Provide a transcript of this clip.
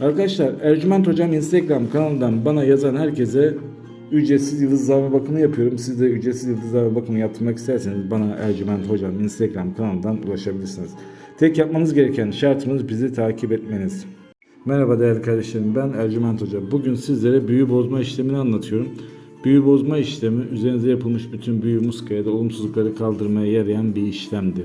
Arkadaşlar Ercüment Hocam Instagram kanalından bana yazan herkese ücretsiz yıldızlama bakımı yapıyorum. Siz de ücretsiz yıldızlama bakımı yaptırmak isterseniz bana Ercüment Hocam Instagram kanalından ulaşabilirsiniz. Tek yapmanız gereken şartımız bizi takip etmeniz. Merhaba değerli kardeşlerim ben Ercüment Hoca. Bugün sizlere büyü bozma işlemini anlatıyorum. Büyü bozma işlemi üzerinize yapılmış bütün büyü, muska ya da olumsuzlukları kaldırmaya yarayan bir işlemdir.